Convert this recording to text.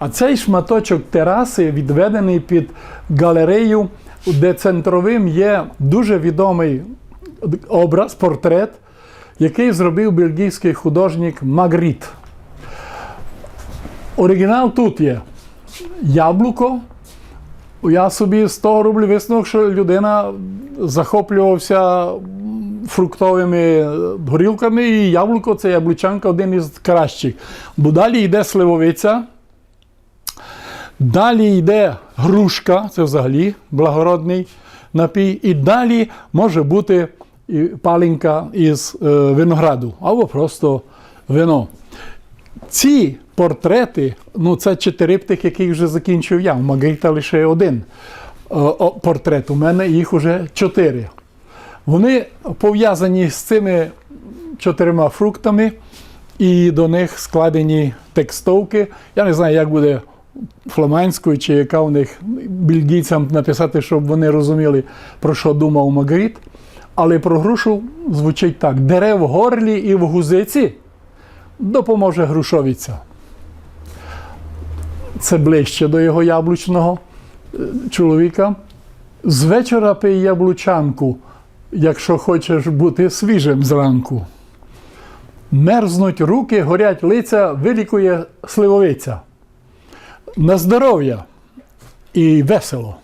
А цей шматочок тераси відведений під галерею, де центровим є дуже відомий образ, портрет, який зробив бельгійський художник Магріт. Оригінал тут є яблуко. Я собі з того роблю що людина захоплювався фруктовими горілками, і яблуко це яблучанка один із кращих. Бо далі йде сливовиця, далі йде грушка, це взагалі благородний напій, і далі може бути палінка із е, винограду або просто вино. Ці портрети, ну це чотириптих, яких вже закінчив я. У Магрита лише один е, портрет. У мене їх уже чотири. Вони пов'язані з цими чотирма фруктами, і до них складені текстовки. Я не знаю, як буде фламандською, чи яка у них бельгійцям написати, щоб вони розуміли, про що думав Магрит. Але про грушу звучить так: дерев в горлі і в гузиці допоможе грушовиця. Це ближче до його яблучного е, чоловіка. З вечора пий яблучанку, якщо хочеш бути свіжим зранку. Мерзнуть руки, горять лиця, вилікує сливовиця. На здоров'я і весело.